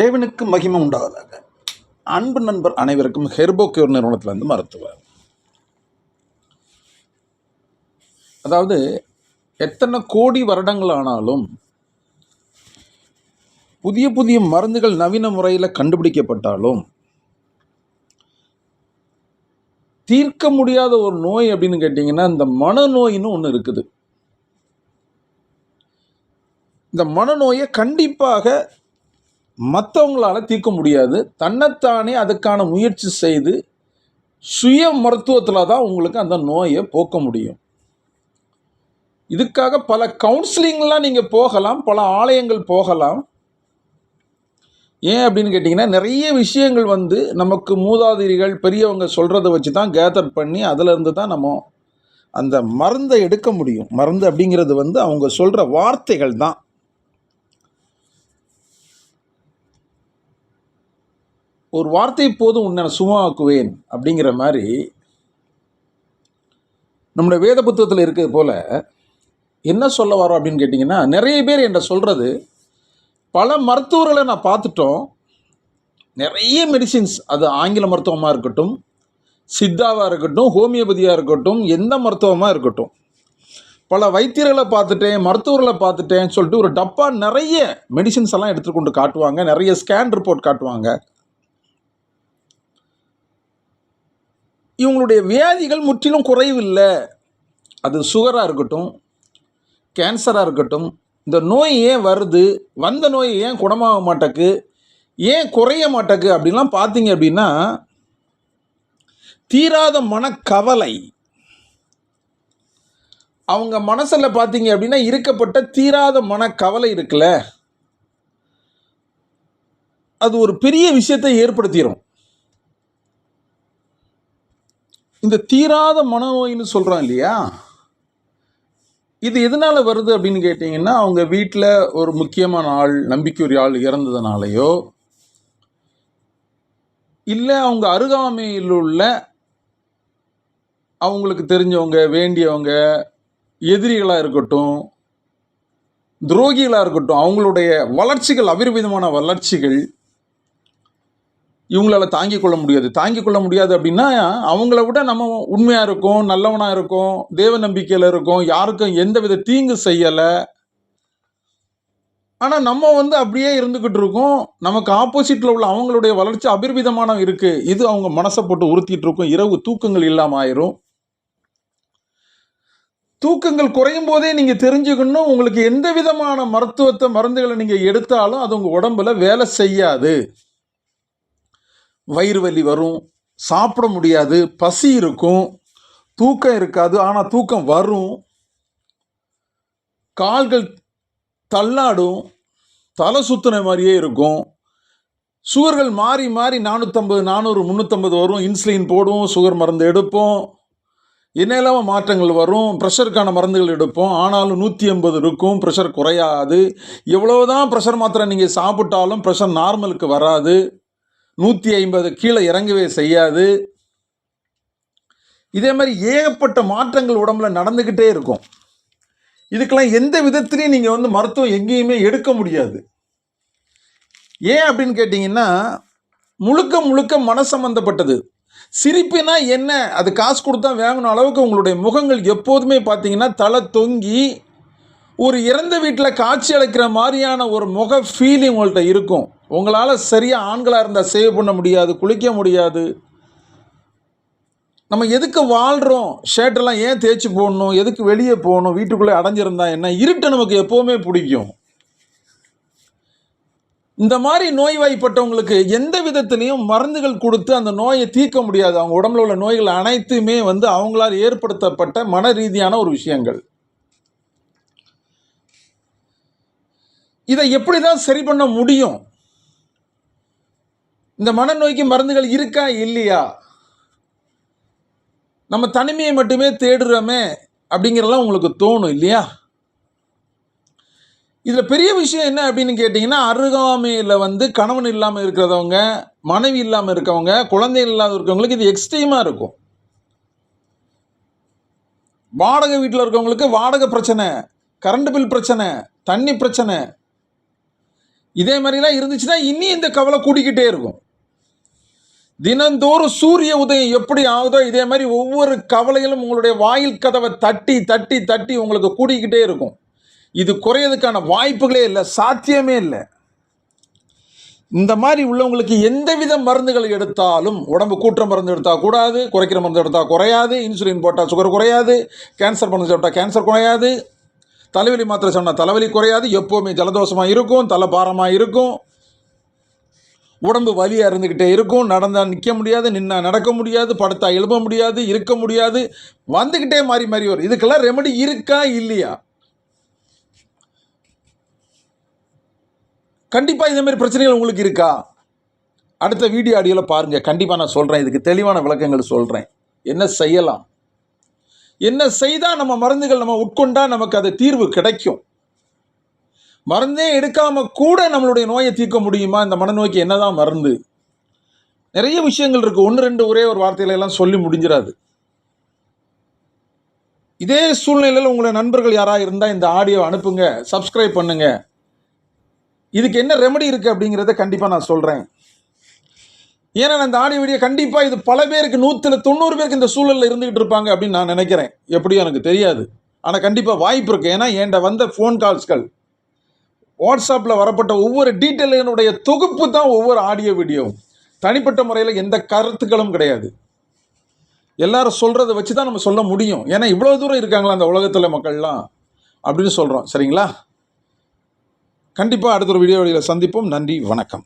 தேவனுக்கு மகிமை உண்டாவதாக. அன்பு நண்பர் அனைவருக்கும் ஹெர்போக்யூர் நிறுவனத்திலிருந்து மருத்துவர். அதாவது எத்தனை கோடி வருடங்கள் ஆனாலும் புதிய புதிய மருந்துகள் நவீன முறையில் கண்டுபிடிக்கப்பட்டாலும் தீர்க்க முடியாத ஒரு நோய் அப்படின்னு கேட்டிங்கன்னா இந்த மனநோயின்னு ஒன்று இருக்குது. இந்த மனநோயை கண்டிப்பாக மற்றவங்களால தீர்க்க முடியாது. தன்னைத்தானே அதுக்கான முயற்சி செய்து சுய மருத்துவத்தில் தான் உங்களுக்கு அந்த நோயை போக்க முடியும். இதுக்காக பல கவுன்சிலிங்லாம் நீங்கள் போகலாம் பல ஆலயங்கள் போகலாம். ஏன் அப்படின்னு கேட்டிங்கன்னா நிறைய விஷயங்கள் வந்து நமக்கு மூதாதிரிகள் பெரியவங்க சொல்கிறத வச்சு தான் கேதர் பண்ணி அதிலிருந்து தான் நம்ம அந்த மருந்தை எடுக்க முடியும். மருந்து அப்படிங்கிறது வந்து அவங்க சொல்கிற வார்த்தைகள் தான். ஒரு வார்த்தை போதும் உன்னை சும்மாக்குவேன் அப்படிங்கிற மாதிரி நம்முடைய வேத புத்தகத்தில் இருக்கிறது போல் என்ன சொல்ல வரோம் அப்படின்னு கேட்டிங்கன்னா நிறைய பேர் என்கிட்ட சொல்கிறது பல மருத்துவர்களை நான் பார்த்துட்டோம். நிறைய மெடிசின்ஸ் அது ஆங்கில மருத்துவமாக இருக்கட்டும் சித்தாவாக இருக்கட்டும் ஹோமியோபதியாக இருக்கட்டும் எந்த மருத்துவமாக இருக்கட்டும். பல வைத்தியர்களை பார்த்துட்டேன் மருத்துவர்களை பார்த்துட்டேன்னு சொல்லிட்டு ஒரு டப்பா நிறைய மெடிசின்ஸ் எல்லாம் எடுத்துக்கொண்டு கொண்டு காட்டுவாங்க. நிறைய ஸ்கேன் ரிப்போர்ட் காட்டுவாங்க. இவங்களுடைய வியாதிகள் முற்றிலும் குறைவில்லை. அது சுகராக இருக்கட்டும் கேன்சராக இருக்கட்டும் இந்த நோய் ஏன் வருது வந்த நோய் ஏன் குணமாக மாட்டேக்கு ஏன் குறைய மாட்டேக்கு அப்படின்லாம் பார்த்தீங்க அப்படின்னா தீராத மனக்கவலை. அவங்க மனசில் பார்த்தீங்க அப்படின்னா இருக்கப்பட்ட தீராத மனக்கவலை இருக்குல்ல அது ஒரு பெரிய விஷயத்தை ஏற்படுத்திடும் இந்த தீராத மனநோயின்னு சொல்கிறோம் இல்லையா? இது எதனால் வருது அப்படின்னு கேட்டிங்கன்னா அவங்க வீட்டில் ஒரு முக்கியமான ஆள் நம்பிக்கையுரிய ஆள் இறந்ததுனாலையோ இல்லை அவங்க அருகாமையில் உள்ள அவங்களுக்கு தெரிஞ்சவங்க வேண்டியவங்க எதிரிகளாக இருக்கட்டும் துரோகிகளாக இருக்கட்டும் அவங்களுடைய வளர்ச்சிகள் அபரிவிதமான வளர்ச்சிகள் இவங்களால தாங்கிக் கொள்ள முடியாது. தாங்கிக் கொள்ள முடியாது அப்படின்னா அவங்கள விட நம்ம உண்மையாக இருக்கோம் நல்லவனாக இருக்கோம் தேவ நம்பிக்கையில் இருக்கோம் யாருக்கும் எந்த வித தீங்கு செய்யலை. ஆனால் நம்ம வந்து அப்படியே இருந்துக்கிட்டு இருக்கோம். நமக்கு ஆப்போசிட்டில் உள்ள அவங்களுடைய வளர்ச்சி அபிர்விதமான இருக்குது இது அவங்க மனசை போட்டு உறுத்திட்டு இருக்கும். இரவு தூக்கங்கள் இல்லாமல் ஆயிரும். தூக்கங்கள் குறையும் போதே நீங்கள் தெரிஞ்சுக்கணும் உங்களுக்கு எந்த விதமான மருத்துவத்தை மருந்துகளை நீங்கள் எடுத்தாலும் அது உங்கள் உடம்புல வேலை செய்யாது. வயிறு வலி வரும் சாப்பிட முடியாது பசி இருக்கும் தூக்கம் இருக்காது ஆனால் தூக்கம் வரும். கால்கள் தள்ளாடும் தலை சுத்தின மாதிரியே இருக்கும். சுகர்கள் மாறி மாறி நானூற்றம்பது நானூறு முந்நூற்றம்பது வரும். இன்சுலின் போடுவோம் சுகர் மருந்து எடுப்போம். என்னெல்லாம் மாற்றங்கள் வரும். ப்ரெஷருக்கான மருந்துகள் எடுப்போம். ஆனாலும் நூற்றி எண்பது இருக்கும். ப்ரெஷர் குறையாது. எவ்வளோதான் ப்ரெஷர் மாத்திரை நீங்கள் சாப்பிட்டாலும் ப்ரெஷர் நார்மலுக்கு வராது. நூற்றி ஐம்பது கீழே இறங்கவே செய்யாது. இதே மாதிரி ஏகப்பட்ட மாற்றங்கள் உடம்புல நடந்துக்கிட்டே இருக்கும். இதுக்கெல்லாம் எந்த விதத்துலையும் நீங்கள் வந்து மருத்துவம் எங்கேயுமே எடுக்க முடியாது. ஏன் அப்படின்னு கேட்டிங்கன்னா முழுக்க முழுக்க மன சம்மந்தப்பட்டது சிரிப்புனா என்ன? அது காசு கொடுத்தா வாங்கணும் அளவுக்கு உங்களுடைய முகங்கள் எப்போதுமே பார்த்தீங்கன்னா தலை தொங்கி ஒரு இறந்த வீட்டில் காட்சி அளிக்கிற மாதிரியான ஒரு முக ஃபீலிங் உங்கள்கிட்ட இருக்கும். உங்களால் சரியாக ஆண்களாக இருந்தால் சேவ் பண்ண முடியாது குளிக்க முடியாது. நம்ம எதுக்கு வாழ்கிறோம் ஷர்ட்டெல்லாம் ஏன் தேய்ச்சி போடணும்? எதுக்கு வெளியே போகணும்? வீட்டுக்குள்ளே அடைஞ்சிருந்தா என்ன? இருட்டு நமக்கு எப்போவுமே பிடிக்கும். இந்த மாதிரி நோய்வாய்ப்பட்டவங்களுக்கு எந்த விதத்துலையும் மருந்துகள் கொடுத்து அந்த நோயை தீர்க்க முடியாது. அவங்க உடம்புல உள்ள நோய்கள் அனைத்துமே வந்து அவங்களால் ஏற்படுத்தப்பட்ட மன ரீதியான ஒரு விஷயங்கள். இதை எப்படி தான் சரி பண்ண முடியும்? இந்த மனநோய்க்கு மருந்துகள் இருக்கா? இல்லையா? நம்ம தனிமையை மட்டுமே தேடுறோமே அப்படிங்கிறதெல்லாம் உங்களுக்கு தோணும் இல்லையா? இதில் பெரிய விஷயம் என்ன அப்படின்னு கேட்டிங்கன்னா அருகாமையில் வந்து கணவன் இல்லாமல் இருக்கிறவங்க மனைவி இல்லாமல் இருக்கவங்க குழந்தை இல்லாத இருக்கவங்களுக்கு இது எக்ஸ்ட்ரீமாக இருக்கும். வாடகை வீட்டில் இருக்கவங்களுக்கு வாடகை பிரச்சனை கரண்ட் பில் பிரச்சனை தண்ணி பிரச்சனை. இதே மாதிரிலாம் இருந்துச்சுன்னா இனி இந்த கவலை கூடிக்கிட்டே இருக்கும். தினந்தோறும் சூரிய உதயம் எப்படி ஆகுதோ இதே மாதிரி ஒவ்வொரு கவலையிலும் உங்களுடைய வாயில் கதவை தட்டி தட்டி தட்டி உங்களுக்கு கூடிக்கிட்டே இருக்கும். இது குறையதுக்கான வாய்ப்புகளே இல்லை சாத்தியமே இல்லை. இந்த மாதிரி உள்ளவங்களுக்கு எந்தவித மருந்துகள் எடுத்தாலும் உடம்பு கூற்ற மருந்து எடுத்தால் கூடாது குறைக்கிற மருந்து எடுத்தால் குறையாது இன்சுலின் போட்டால் சுகர் குறையாது கேன்சர் மருந்து சாப்பிட்டா கேன்சர் குறையாது தலைவலி மாத்திரை சொன்னால் தலைவலி குறையாது எப்போவுமே ஜலதோஷமாக இருக்கும் தலை பாரமாக இருக்கும். உடம்பு வலியாக இருந்துக்கிட்டே இருக்கும். நடந்தால் நிற்க முடியாது நின்னா நடக்க முடியாது படுத்தா எழுப்ப முடியாது இருக்க முடியாது. வந்துக்கிட்டே மாறி மாறி வரும். இதுக்கெல்லாம் ரெமெடி இருக்கா இல்லையா? கண்டிப்பாக இந்த மாதிரி பிரச்சனைகள் உங்களுக்கு இருக்கா? அடுத்த வீடியோ ஆடியோவில் பாருங்கள் கண்டிப்பாக நான் சொல்கிறேன் இதுக்கு தெளிவான விளக்கங்கள் சொல்கிறேன் என்ன செய்யலாம்? என்ன செய்தால் நம்ம மருந்துகள் நம்ம உட்கொண்டால் நமக்கு அது தீர்வு கிடைக்கும். மருந்தே எடுக்காம கூட நம்மளுடைய நோயை தீர்க்க முடியுமா? இந்த மனநோய்க்கு என்னதான் மருந்து? நிறைய விஷயங்கள் இருக்கு. ஒன்று ரெண்டு ஒரே ஒரு வார்த்தையில எல்லாம் சொல்லி முடிஞ்சிடாது. இதே சூழ்நிலையில் உங்களை நண்பர்கள் யாராக இருந்தால் இந்த ஆடியோ அனுப்புங்க சப்ஸ்கிரைப் பண்ணுங்க. இதுக்கு என்ன ரெமெடி இருக்குது அப்படிங்கிறத கண்டிப்பாக நான் சொல்கிறேன் ஏன்னா அந்த இந்த ஆடியோ வீடியோ கண்டிப்பாக இது பல பேருக்கு நூற்றில் தொண்ணூறு பேருக்கு இந்த சூழலில் இருந்துகிட்டு இருப்பாங்க அப்படின்னு நான் நினைக்கிறேன். எப்படியும் எனக்கு தெரியாது. ஆனால் கண்டிப்பாக வாய்ப்பு இருக்குது ஏன்னா என்கிட்ட வந்த ஃபோன் கால்ஸ்கள் வாட்ஸ்அப்பில் வரப்பட்ட ஒவ்வொரு டீட்டெயிலினுடைய தொகுப்பு தான் ஒவ்வொரு ஆடியோ வீடியோவும். தனிப்பட்ட முறையில் எந்த கருத்துக்களும் கிடையாது. எல்லாரும் சொல்கிறத வச்சு தான் நம்ம சொல்ல முடியும். ஏன்னா இவ்வளோ தூரம் இருக்காங்களா அந்த உலகத்தில் மக்கள்லாம்? அப்படின்னு சொல்கிறோம் சரிங்களா? கண்டிப்பாக அடுத்த ஒரு வீடியோ வழியில் சந்திப்போம். நன்றி வணக்கம்.